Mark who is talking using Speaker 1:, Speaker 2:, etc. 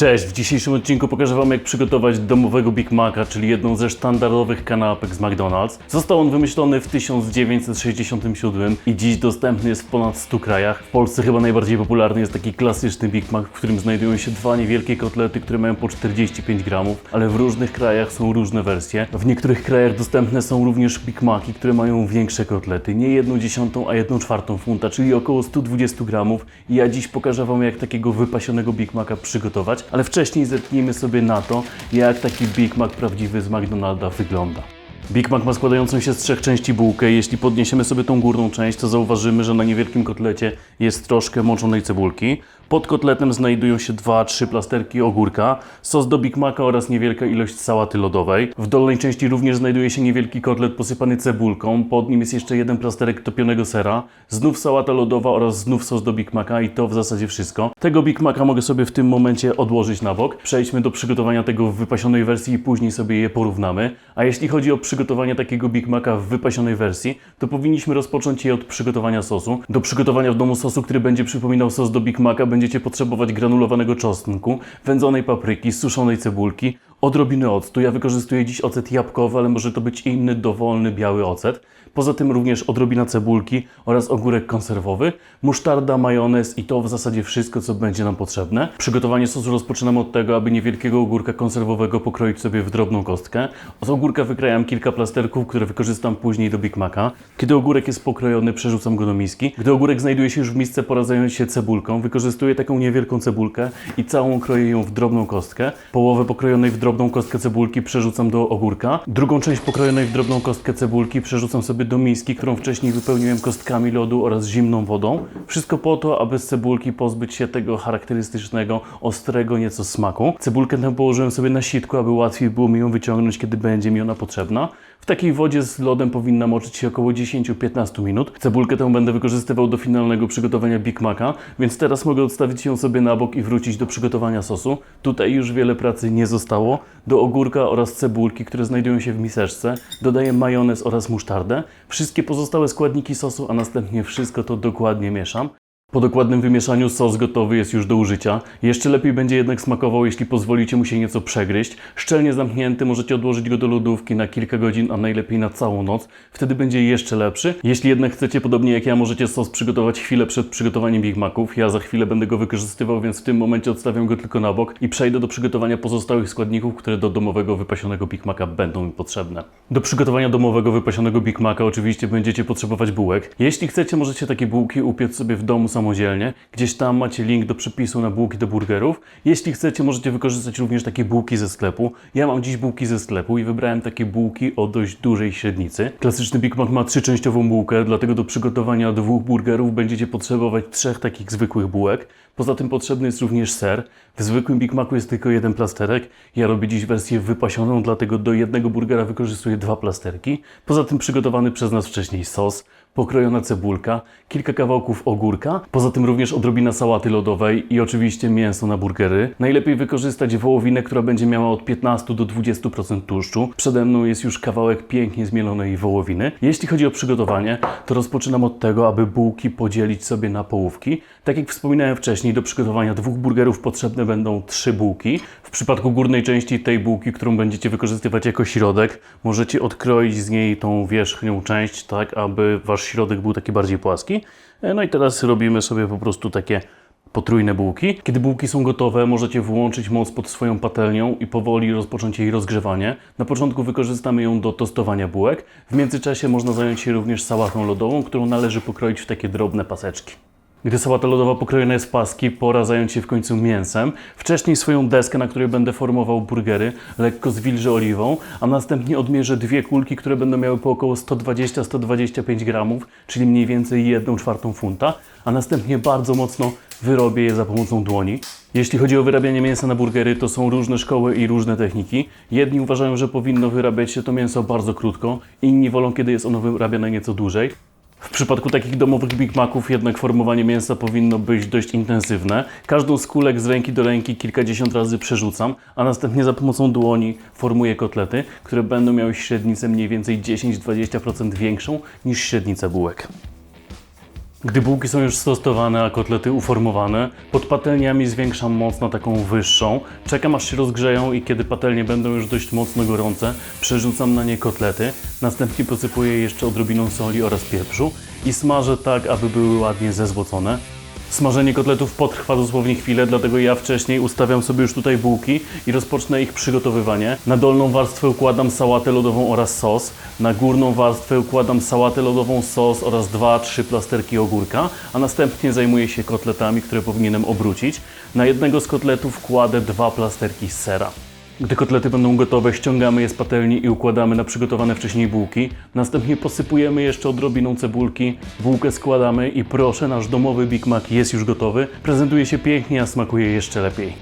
Speaker 1: Cześć, w dzisiejszym odcinku pokażę Wam jak przygotować domowego Big Maca, czyli jedną ze sztandarowych kanapek z McDonald's. Został on wymyślony w 1967 i dziś dostępny jest w ponad 100 krajach. W Polsce chyba najbardziej popularny jest taki klasyczny Big Mac, w którym znajdują się dwa niewielkie kotlety, które mają po 45 gramów, ale w różnych krajach są różne wersje. W niektórych krajach dostępne są również Big Maci, które mają większe kotlety, nie jedną dziesiątą, a jedną czwartą funta, czyli około 120 gramów. I ja dziś pokażę Wam jak takiego wypasionego Big Maca przygotować, ale wcześniej zerknijmy sobie na to, jak taki Big Mac prawdziwy z McDonalda wygląda. Big Mac ma składającą się z trzech części bułkę. Jeśli podniesiemy sobie tą górną część, to zauważymy, że na niewielkim kotlecie jest troszkę moczonej cebulki. Pod kotletem znajdują się dwa, trzy plasterki ogórka, sos do Big Maca oraz niewielka ilość sałaty lodowej. W dolnej części również znajduje się niewielki kotlet posypany cebulką. Pod nim jest jeszcze jeden plasterek topionego sera, znów sałata lodowa oraz znów sos do Big Maca i to w zasadzie wszystko. Tego Big Maca mogę sobie w tym momencie odłożyć na bok. Przejdźmy do przygotowania tego w wypasionej wersji i później sobie je porównamy. A jeśli chodzi o przygotowanie takiego Big Maca w wypasionej wersji, to powinniśmy rozpocząć je od przygotowania sosu. Do przygotowania w domu sosu, który będzie przypominał sos do Big Maca, będziecie potrzebować granulowanego czosnku, wędzonej papryki, suszonej cebulki, odrobiny octu. Ja wykorzystuję dziś ocet jabłkowy, ale może to być inny, dowolny, biały ocet. Poza tym również odrobina cebulki oraz ogórek konserwowy, musztarda, majonez i to w zasadzie wszystko, co będzie nam potrzebne. Przygotowanie sosu rozpoczynamy od tego, aby niewielkiego ogórka konserwowego pokroić sobie w drobną kostkę. Z ogórka wykrajam kilka plasterków, które wykorzystam później do Big Maca. Kiedy ogórek jest pokrojony, przerzucam go do miski. Gdy ogórek znajduje się już w misce, pora zająć się cebulką. Wykorzystuję taką niewielką cebulkę i całą kroję ją w drobną kostkę. Połowę pokrojonej w drobną kostkę cebulki przerzucam do ogórka. Drugą część pokrojonej w drobną kostkę cebulki przerzucam sobie do miski, którą wcześniej wypełniłem kostkami lodu oraz zimną wodą. Wszystko po to, aby z cebulki pozbyć się tego charakterystycznego, ostrego nieco smaku. Cebulkę tę położyłem sobie na sitku, aby łatwiej było mi ją wyciągnąć, kiedy będzie mi ona potrzebna. W takiej wodzie z lodem powinna moczyć się około 10-15 minut. Cebulkę tę będę wykorzystywał do finalnego przygotowania Big Maca, więc teraz mogę odstawić ją sobie na bok i wrócić do przygotowania sosu. Tutaj już wiele pracy nie zostało. Do ogórka oraz cebulki, które znajdują się w miseczce, dodaję majonez oraz musztardę. Wszystkie pozostałe składniki sosu, a następnie wszystko to dokładnie mieszam. Po dokładnym wymieszaniu sos gotowy jest już do użycia. Jeszcze lepiej będzie jednak smakował, jeśli pozwolicie mu się nieco przegryźć. Szczelnie zamknięty możecie odłożyć go do lodówki na kilka godzin, a najlepiej na całą noc. Wtedy będzie jeszcze lepszy. Jeśli jednak chcecie, podobnie jak ja, możecie sos przygotować chwilę przed przygotowaniem Big Maców. Ja za chwilę będę go wykorzystywał, więc w tym momencie odstawiam go tylko na bok i przejdę do przygotowania pozostałych składników, które do domowego wypasionego Big Maca będą mi potrzebne. Do przygotowania domowego wypasionego Big Maca oczywiście będziecie potrzebować bułek. Jeśli chcecie, możecie takie bułki upiec sobie w domu samodzielnie. Gdzieś tam macie link do przepisu na bułki do burgerów. Jeśli chcecie, możecie wykorzystać również takie bułki ze sklepu. Ja mam dziś bułki ze sklepu i wybrałem takie bułki o dość dużej średnicy. Klasyczny Big Mac ma trzyczęściową bułkę, dlatego do przygotowania dwóch burgerów będziecie potrzebować trzech takich zwykłych bułek. Poza tym potrzebny jest również ser. W zwykłym Big Macu jest tylko jeden plasterek. Ja robię dziś wersję wypasioną, dlatego do jednego burgera wykorzystuję dwa plasterki. Poza tym przygotowany przez nas wcześniej sos, pokrojona cebulka, kilka kawałków ogórka, poza tym również odrobina sałaty lodowej i oczywiście mięso na burgery. Najlepiej wykorzystać wołowinę, która będzie miała od 15 do 20% tłuszczu. Przede mną jest już kawałek pięknie zmielonej wołowiny. Jeśli chodzi o przygotowanie, to rozpoczynam od tego, aby bułki podzielić sobie na połówki. Tak jak wspominałem wcześniej, do przygotowania dwóch burgerów potrzebne będą trzy bułki. W przypadku górnej części tej bułki, którą będziecie wykorzystywać jako środek, możecie odkroić z niej tą wierzchnią część, tak aby wasz środek był taki bardziej płaski. E, No i teraz robimy sobie po prostu takie potrójne bułki. Kiedy bułki są gotowe, możecie włączyć moc pod swoją patelnią i powoli rozpocząć jej rozgrzewanie. Na początku wykorzystamy ją do tostowania bułek. W międzyczasie można zająć się również sałatą lodową, którą należy pokroić w takie drobne paseczki. Gdy sałata lodowa pokrojona jest w paski, pora zająć się w końcu mięsem. Wcześniej swoją deskę, na której będę formował burgery, lekko zwilżę oliwą, a następnie odmierzę dwie kulki, które będą miały po około 120-125 gramów, czyli mniej więcej 1 czwartą funta, a następnie bardzo mocno wyrobię je za pomocą dłoni. Jeśli chodzi o wyrabianie mięsa na burgery, to są różne szkoły i różne techniki. Jedni uważają, że powinno wyrabiać się to mięso bardzo krótko, inni wolą, kiedy jest ono wyrabiane nieco dłużej. W przypadku takich domowych Big Maców jednak formowanie mięsa powinno być dość intensywne. Każdą z kulek z ręki do ręki kilkadziesiąt razy przerzucam, a następnie za pomocą dłoni formuję kotlety, które będą miały średnicę mniej więcej 10-20% większą niż średnica bułek. Gdy bułki są już stostowane, a kotlety uformowane, pod patelniami zwiększam moc na taką wyższą. Czekam aż się rozgrzeją i kiedy patelnie będą już dość mocno gorące, przerzucam na nie kotlety. Następnie posypuję jeszcze odrobiną soli oraz pieprzu i smażę tak, aby były ładnie zezłocone. Smażenie kotletów potrwa dosłownie chwilę, dlatego ja wcześniej ustawiam sobie już tutaj bułki i rozpocznę ich przygotowywanie. Na dolną warstwę układam sałatę lodową oraz sos. Na górną warstwę układam sałatę lodową, sos oraz 2-3 plasterki ogórka, a następnie zajmuję się kotletami, które powinienem obrócić. Na jednego z kotletów kładę dwa plasterki sera. Gdy kotlety będą gotowe, ściągamy je z patelni i układamy na przygotowane wcześniej bułki. Następnie posypujemy jeszcze odrobiną cebulki, bułkę składamy i proszę, nasz domowy Big Mac jest już gotowy. Prezentuje się pięknie, a smakuje jeszcze lepiej.